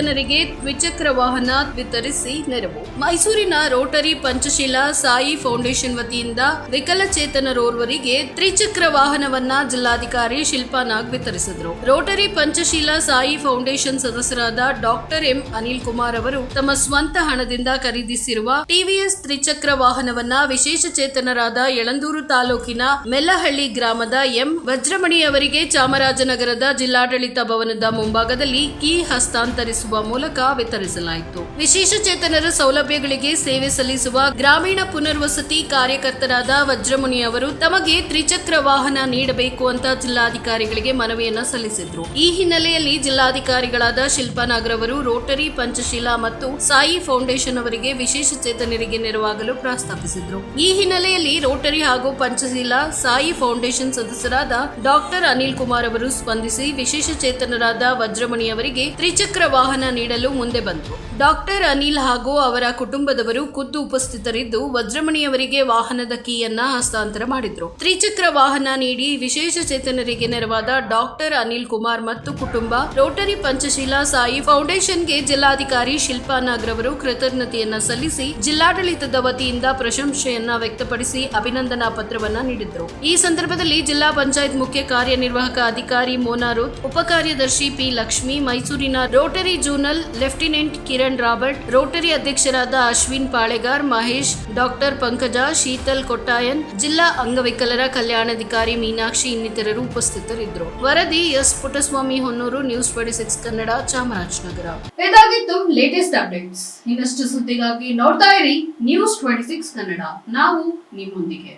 ವಿಶೇಷ ಚೇತನರಿಗೆ ದ್ವಿಚಕ್ರ ವಾಹನ ವಿತರಿಸಿ ನೆರವು. ಮೈಸೂರಿನ ರೋಟರಿ ಪಂಚಶೀಲ ಸಾಯಿ ಫೌಂಡೇಶನ್ ವತಿಯಿಂದ ವಿಕಲಚೇತನರೋರ್ವರಿಗೆ ತ್ರಿಚಕ್ರ ವಾಹನವನ್ನ ಜಿಲ್ಲಾಧಿಕಾರಿ ಶಿಲ್ಪಾ ನಾಗ್ ವಿತರಿಸಿದರು. ರೋಟರಿ ಪಂಚಶೀಲ ಸಾಯಿ ಫೌಂಡೇಶನ್ ಸದಸ್ಯರಾದ ಡಾಕ್ಟರ್ ಎಂ ಅನಿಲ್ ಕುಮಾರ್ ಅವರು ತಮ್ಮ ಸ್ವಂತ ಹಣದಿಂದ ಖರೀದಿಸಿರುವ ಟಿವಿಎಸ್ ತ್ರಿಚಕ್ರ ವಾಹನವನ್ನ ವಿಶೇಷ ಚೇತನರಾದ ಯಳಂದೂರು ತಾಲೂಕಿನ ಮೆಲ್ಲಹಳ್ಳಿ ಗ್ರಾಮದ ಎಂ ವಜ್ರಮಣಿ ಅವರಿಗೆ ಚಾಮರಾಜನಗರದ ಜಿಲ್ಲಾಡಳಿತ ಭವನದ ಮುಂಭಾಗದಲ್ಲಿ ಕೀ ಹಸ್ತಾಂತರಿಸುವ ಮೂಲಕ ವಿತರಿಸಲಾಯಿತು. ವಿಶೇಷ ಚೇತನರ ಸೌಲಭ್ಯಗಳಿಗೆ ಸೇವೆ ಸಲ್ಲಿಸುವ ಗ್ರಾಮೀಣ ಪುನರ್ವಸತಿ ಕಾರ್ಯಕರ್ತರಾದ ವಜ್ರಮುನಿ ಅವರು ತಮಗೆ ತ್ರಿಚಕ್ರ ವಾಹನ ನೀಡಬೇಕು ಅಂತ ಜಿಲ್ಲಾಧಿಕಾರಿಗಳಿಗೆ ಮನವಿಯನ್ನ ಸಲ್ಲಿಸಿದ್ರು. ಈ ಹಿನ್ನೆಲೆಯಲ್ಲಿ ಜಿಲ್ಲಾಧಿಕಾರಿಗಳಾದ ಶಿಲ್ಪಾ ನಾಗರ್ ಅವರು, ರೋಟರಿ ಪಂಚಶೀಲಾ ಮತ್ತು ಸಾಯಿ ಫೌಂಡೇಶನ್ ಅವರಿಗೆ ವಿಶೇಷ ಚೇತನರಿಗೆ ನೆರವಾಗಲು ಪ್ರಸ್ತಾಪಿಸಿದ್ರು. ಈ ಹಿನ್ನೆಲೆಯಲ್ಲಿ ರೋಟರಿ ಹಾಗೂ ಪಂಚಶೀಲ ಸಾಯಿ ಫೌಂಡೇಶನ್ ಸದಸ್ಯರಾದ ಡಾಕ್ಟರ್ ಅನಿಲ್ ಕುಮಾರ್ ಅವರು ಸ್ಪಂದಿಸಿ ವಿಶೇಷ ಚೇತನರಾದ ವಜ್ರಮಣಿ ಅವರಿಗೆ ತ್ರಿಚಕ್ರ ವಾಹನ ನೀಡಲು ಮುಂದೆ ಬಂತು. ಡಾಕ್ಟರ್ ಅನಿಲ್ ಹಾಗೂ ಅವರ ಕುಟುಂಬದವರು ಖುದ್ದು ಉಪಸ್ಥಿತರಿದ್ದು ವಜ್ರಮಣಿಯವರಿಗೆ ವಾಹನದ ಕೀಯನ್ನ ಹಸ್ತಾಂತರ ಮಾಡಿದ್ರು. ತ್ರಿಚಕ್ರ ವಾಹನ ನೀಡಿ ವಿಶೇಷ ಚೇತನರಿಗೆ ನೆರವಾದ ಡಾಕ್ಟರ್ ಅನಿಲ್ ಕುಮಾರ್ ಮತ್ತು ಕುಟುಂಬ, ರೋಟರಿ ಪಂಚಶೀಲ ಸಾಯಿ ಫೌಂಡೇಶನ್ಗೆ ಜಿಲ್ಲಾಧಿಕಾರಿ ಶಿಲ್ಪಾ ನಾಗರ್ ಅವರು ಕೃತಜ್ಞತೆಯನ್ನ ಸಲ್ಲಿಸಿ ಜಿಲ್ಲಾಡಳಿತದ ವತಿಯಿಂದ ಪ್ರಶಂಸೆಯನ್ನ ವ್ಯಕ್ತಪಡಿಸಿ ಅಭಿನಂದನಾ ಪತ್ರವನ್ನ ನೀಡಿದ್ರು. ಈ ಸಂದರ್ಭದಲ್ಲಿ ಜಿಲ್ಲಾ ಪಂಚಾಯತ್ ಮುಖ್ಯ ಕಾರ್ಯನಿರ್ವಾಹಕ ಅಧಿಕಾರಿ ಮೋನಾರೂತ್ ಉಪಕಾರ್ಯದರ್ಶಿ ಪಿ ಲಕ್ಷ್ಮಿ, ಮೈಸೂರಿನ Rotary zonal lieutenant Kiran Robert, Rotary ಅಧ್ಯಕ್ಷರಾದ ಅಶ್ವಿನ್ ಪಾಳೆಗಾರ್, ಮಹೇಶ್, ಡಾಕ್ಟರ್ ಪಂಕಜ, ಶೀತಲ್ ಕೊಟ್ಟಾಯನ್, ಜಿಲ್ಲಾ ಅಂಗವಿಕಲರ ಕಲ್ಯಾಣಾಧಿಕಾರಿ ಮೀನಾಕ್ಷಿ ಇನ್ನಿತರರು ಉಪಸ್ಥಿತರಿದ್ದರು. ವರದಿ S Puttaswamy Honnuru, news twenty six Kannada, Chamarajanagar. ಇದಾಗಿತ್ತು ಲೇಟೆಸ್ಟ್ ಅಪ್ಡೇಟ್ಸ್ ಇನ್ನಷ್ಟು ಸುದ್ದಿಗಾಗಿ ನೋಡ್ತಾ ಇರಿ ನ್ಯೂಸ್ ಟ್ವೆಂಟಿ ಕನ್ನಡ. ನಾವು ನಿಮ್ಮೊಂದಿಗೆ.